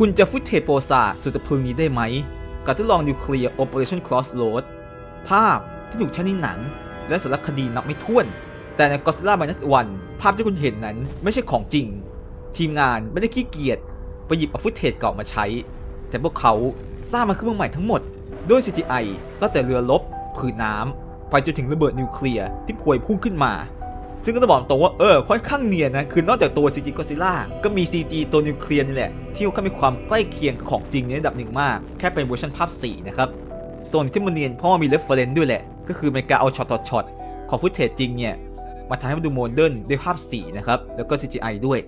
คุณจะฟุตเทโปรซาสุดจะพึงนี้ได้ไหมกับทดลองนิวเคลียร์ Operation Crossroad ภาพที่ถูกใช้ในหนัง และสารคดีนับไม่ถ้วน แต่ใน Godzilla Minus One ภาพที่คุณเห็นนั้นไม่ใช่ของจริง ทีมงานไม่ได้ขี้เกียจไปหยิบเอาฟุตเทจเก่ามาใช้ แต่พวกเขาสร้างมันขึ้นมาใหม่ทั้งหมด ด้วย CGI ตั้งแต่เรือรบผืนน้ำไปจนถึงระเบิดนิวเคลียร์ที่พวยพุ่งขึ้นมา ซึ่งก็ต้องบอกตรงว่าเออค่อนข้างเนียนนะ คือนอกจากตัว CG Godzilla ก็มี CG ตัวนิวเคลียร์นี่แหละ ที่ค่อนข้างมีความใกล้เคียงกับของจริงในระดับหนึ่งมาก แค่เป็นเวอร์ชันภาพ 4 นะครับ ส่วนที่มันเนียนเพราะว่ามีเรฟเฟรนซ์ด้วยแหละ ก็คือเป็นการเอาช็อตต่อช็อตของฟุตเทจจริงเนี่ยมาทำให้มันดูโมเดิร์นด้วยภาพสีนะครับแล้วก็ CGI ด้วย